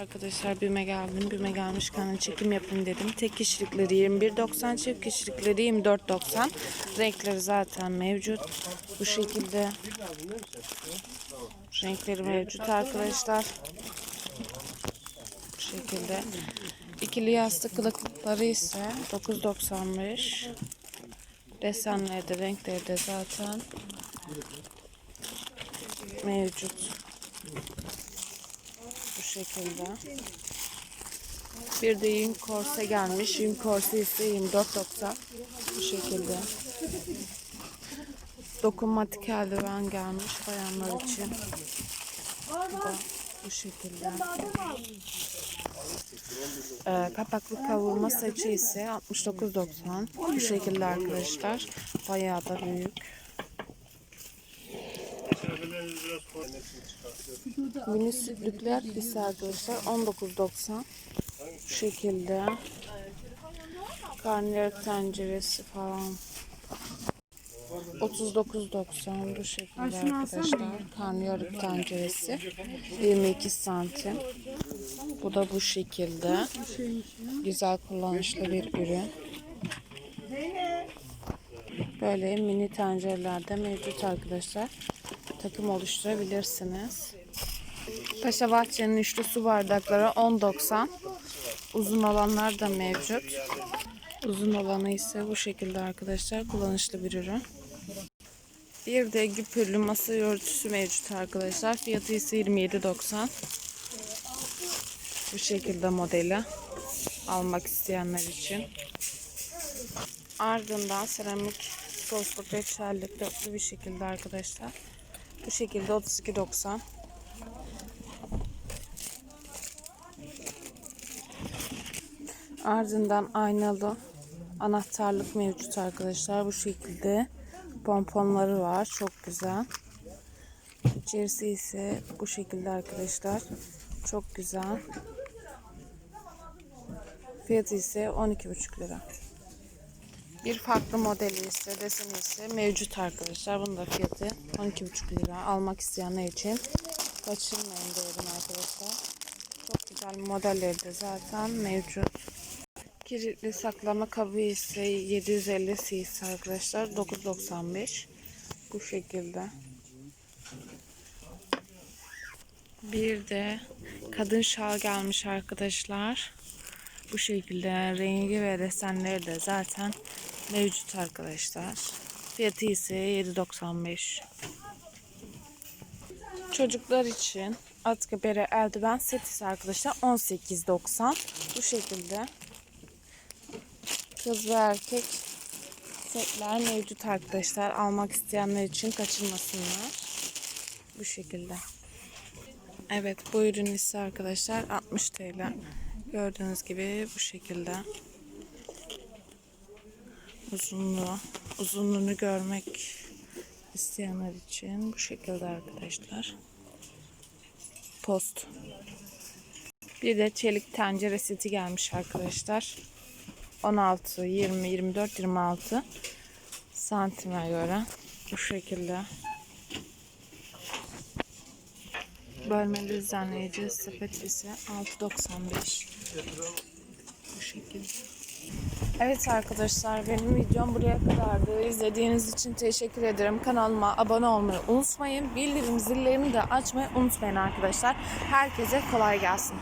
Arkadaşlar BİM'e geldim. BİM'e gelmişken çekim yapın dedim. Tek kişilikleri 21.90, çift kişilikleri 24.90. Renkleri zaten mevcut. Bu şekilde renkleri mevcut arkadaşlar. Bu şekilde. İkili yastık kılıklıkları ise 9.95. Desenleri de renkleri de zaten mevcut. Bu şekilde. Bir de yün korse gelmiş. Yün korse ise 24.90. Bu şekilde. Dokunmatik eldiven gelmiş bayanlar için. Bu da bu şekilde. Ee, kapaklı kavurma saçı ise 69.90. Bu şekilde arkadaşlar. Bayağı da büyük. Mini sütlükler ise arkadaşlar 19.90 bu şekilde. Karnıyarık tenceresi falan. 39.90 bu şekilde arkadaşlar. karnıyarık tenceresi. 22 santim. Bu da bu şekilde. Güzel kullanışlı bir ürün. Böyle mini tencerelerde mevcut arkadaşlar takım oluşturabilirsiniz. Paşa Bahçe'nin üçlü su bardakları 10.90. Uzun olanlar da mevcut. Uzun olanı ise bu şekilde arkadaşlar. Kullanışlı bir ürün. Bir de güpürlü masa örtüsü mevcut arkadaşlar. Fiyatı ise 27.90. Bu şekilde modeli almak isteyenler için. Ardından seramik soslu reçellik dörtlü bir şekilde arkadaşlar. Bu şekilde 32.90. Ardından aynalı anahtarlık mevcut arkadaşlar. Bu şekilde pomponları var. Çok güzel. İçerisi ise bu şekilde arkadaşlar. Çok güzel. Fiyatı ise 12,5 lira. Bir farklı modeli ise deseni ise mevcut arkadaşlar. Bunun da fiyatı 12,5 lira. Almak isteyenler için kaçırmayın derim arkadaşlar. Çok güzel modelleri de zaten mevcut. Kilitli saklama kabı ise 750 cc arkadaşlar. 9.95 bu şekilde. Bir de kadın şal gelmiş arkadaşlar. Bu şekilde rengi ve desenleri de zaten mevcut arkadaşlar. Fiyatı ise 7.95. Çocuklar için atkı bere eldiven seti arkadaşlar 18.90. Bu şekilde. Kız ve erkek setler mevcut arkadaşlar. Almak isteyenler için kaçırmasınlar. Bu şekilde. Evet bu ürün ise arkadaşlar 60 TL. Gördüğünüz gibi bu şekilde. Uzunluğu, uzunluğunu görmek isteyenler için bu şekilde arkadaşlar. Post. Bir de çelik tencere seti gelmiş arkadaşlar. 16, 20, 24, 26 santime göre bu şekilde. Bölmeli düzenleyici sepet ise 6.95 bu şekilde. Evet arkadaşlar benim videom buraya kadardı. İzlediğiniz için teşekkür ederim. Kanalıma abone olmayı unutmayın. Bildirim zillerini de açmayı unutmayın arkadaşlar. Herkese kolay gelsin.